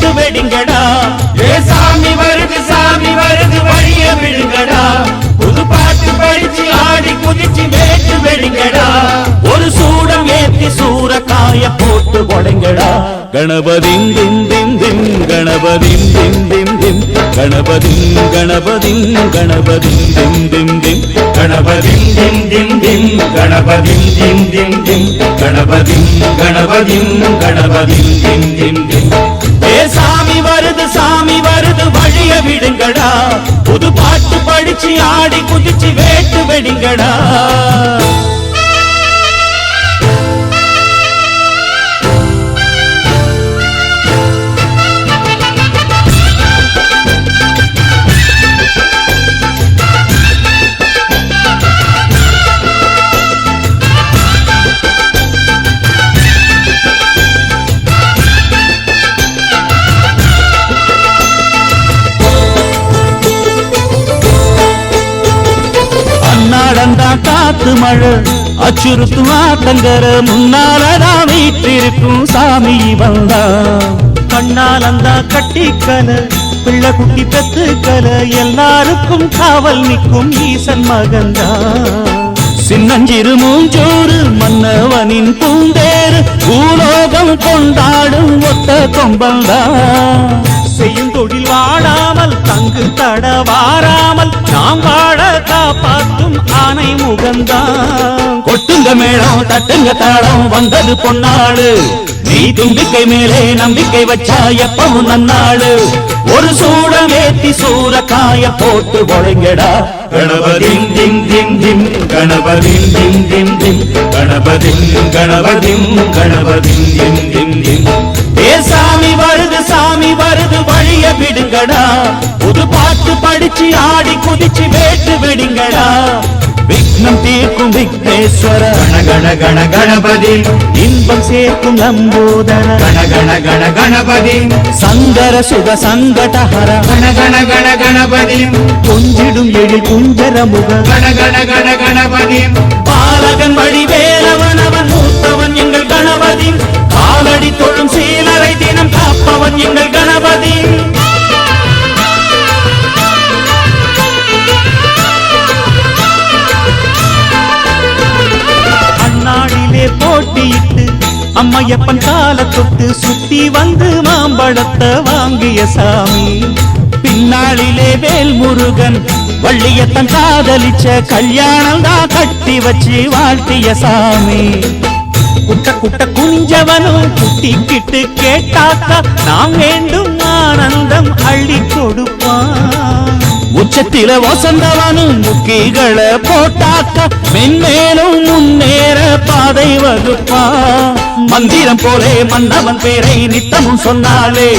படிச்சு வெடிங்கடா. ஏ சாமி வருது சாமி வருது வழிய விடுங்கடா புது பாட்டு படிச்சு ஆடி குதிச்சு வேட்டு வெடிங்கடா. ஒரு சூடம் ஏத்தி சூறக்காய போட்டு கொடைங்கடா கணபதிம் திம் திம் திம் கணபதிம் திம் திம் திம் கணபதிம் கணபதிம் கணபதிம் வருது சாமி வருது வழிய விடுங்கடா. புது பாட்டு படிச்சு ஆடி குதிச்சு வேட்டு வெடிங்கடா. காத்து மழை அச்சுறுத்தும் ஆத்தங்கர முன்னாலதான் வீட்டிருக்கும் சாமி வந்தா அந்த கட்டிக்கல பிள்ளை குட்டி பெத்துக்கல எல்லாருக்கும் காவல் நிற்கும் ஈசன் மகந்தா சின்னஞ்சிறு மூஞ்சோறு மன்னவனின் பூந்தேறு பூலோகம் கொண்டாடும் ஒத்த கொம்பந்தா செய்யும் தொழில் வாடாமல் தங்கு தட வாராமல் நாம் வாழ காப்பாற்றும் ஆனை முகந்தா கொட்டுங்க மேளம் தட்டுங்க தாளம் வந்தது பொன்னாடு நீ தும்பிக்கை மேலே நம்பிக்கை வச்சா எப்பவும் நன்னாடு ஒரு சூடம் ஏத்தி சூறக்காய போட்டு ஒழுங்கடா. கணபதிம் திம் திம் திம் கணபதிம் திம் திம் திம் கணபதிம் கணபதிம் கணபதிம் திம் திம் திம். ஏ சாமி வருது சாமி வருது விடுங்கடா. புது பாட்டு படிச்சு ஆடி குதிச்சு வேட்டு விடுங்கடா. விக்னம் தீர்க்கும் விக்னேஸ்வர. கண கண கணபதி இன்பம் சேர்க்கும் லம்போதர கண கண கண கணபதி சங்கர சுக சங்கடஹர கண கண கண கணபதி கொஞ்சிடும் எழில் குஞ்சர முக. கண கண கணபதி பாலகன் வழி வேலவன் அவன் மூத்தவன் எங்கள் கணபதி. காலடி தொழும் சீ அம்மையப்பன் கால தொட்டு சுத்தி வந்து மாம்பழத்தை வாங்கிய சாமி. பின்னாளிலே வேல் முருகன் வள்ளியத்தன் காதலிச்ச கல்யாணம் தான் கட்டி வச்சு வாழ்த்திய சாமி. குட்ட குட்ட குஞ்சவனும் குட்டிக்கிட்டு கேட்டாக்கா நாம் வேண்டும் ஆனந்தம் அள்ளி கொடுப்பான். உச்சத்தில வசந்தவனும் முக்கிகளை போட்டாக்க மென்மேலும் முன்னேற பாதை வகுப்பா. மந்திரம் போலே மன்னவன் பேரை நித்தமும் சொன்னாலே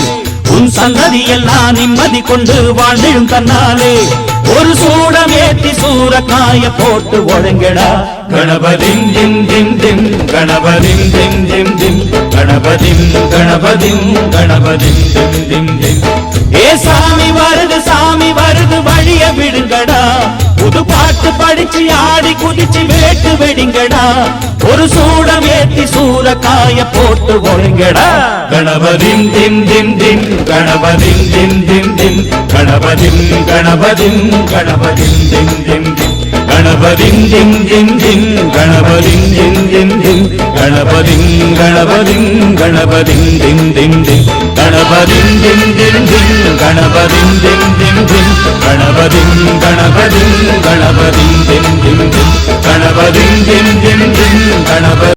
உன் சந்ததி எல்லாம் நிம்மதி கொண்டு வாழ்ந்திடும் தன்னாலே. ஒரு சூடம் ஏத்தி சூறக்காய போட்டு ஒழுங்கடா. கணபதிம் திம் திம் திம் கணபதிம் திம் திம் திம் கணபதிம் கணபதிம் கணபதிம் திம் திம் திம் ஏ சாமி வருது சாமி வருது குதிச்சு வேட்டு வெடிங்கடா. ஒரு சூடம் ஏத்தி சூறக்காய போட்டு ஒழுங்கடா. கணபதிம் திம் திம் திம் கணபதிம் திம் திம் திம் கணபதிம் கணபதிம் கணபதிம் திம் திம் திம் கணபதிம் திம் திம் திம் கணபதிம் திம் திம் திம் கணபதிம் கணபதிம் கணபதிம் திம் திம் திம் கணபதிம் திம் திம் திம் கணபதிம் திம் திம் கணபதிம் கணபதிம் கணபதிம் திம் திம் திம். கணபதிம் திம் திம் திம் கணபதி.